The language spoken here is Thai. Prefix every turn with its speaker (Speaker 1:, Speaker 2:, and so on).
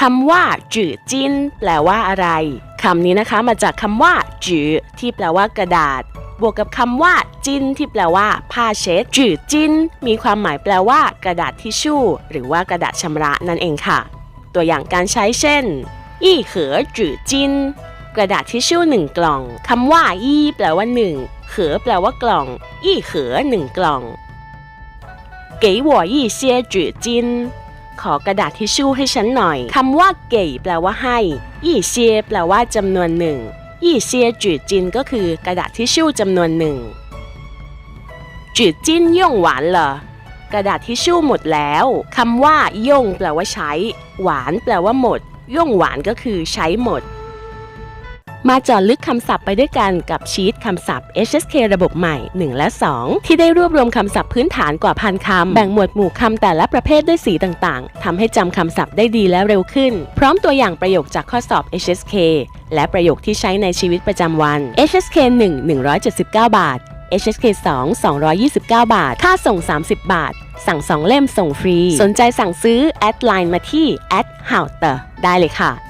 Speaker 1: คำว่าจื่อจิ้น แปลว่าอะไร คำนี้นะคะมาจากคำว่าจื่อที่แปลว่ากระดาษ บวกกับคำว่า จิ้น ที่แปลว่า ผ้าเช็ด จื่อจิ้น มีความหมายแปลว่า กระดาษทิชชู่ หรือว่ากระดาษชำระนั่นเองค่ะ ตัวอย่างการใช้เช่น อี้เหอจื่อจิ้น กระดาษทิชชู่หนึ่งกล่อง คำว่า อี้แปลว่าหนึ่งเหอแปลว่ากล่อง อี้เหอหนึ่งกล่อง 给我一些纸巾 ขอกระดาษทิชชู่ให้ฉันหน่อยคำว่าเก่แปลว่าให้ยี่เซียแปลว่าจำนวนหนึ่งยี่เซียจืดจินก็คือกระดาษทิชชู่จำนวนหนึ่งจืดจินย่งหวานเหรอกระดาษทิชชู่หมดแล้วคำว่าย่งแปลว่าใช้ หวานแปลว่าหมด ย่งหวานก็คือใช้หมด มาเจาะลึกคำศัพท์ไปด้วยกันกับชีตคำศัพท์ HSK ระบบใหม่ 1 และ 2 ที่ได้รวบรวมคำศัพท์พื้นฐานกว่าพันคำแบ่งหมวดหมู่คำแต่ละประเภทด้วยสีต่างๆทำให้จำคำศัพท์ได้ดีและเร็วขึ้น พร้อมตัวอย่างประโยคจากข้อสอบ HSK และประโยคที่ใช้ในชีวิตประจำวัน HSK 1 179 บาท HSK 2 229 บาท ค่าส่ง 30 บาท สั่ง 2 เล่มส่งฟรี สนใจสั่งซื้อ แอดไลน์มาที่ h o w t e r ได้เลยค่ะ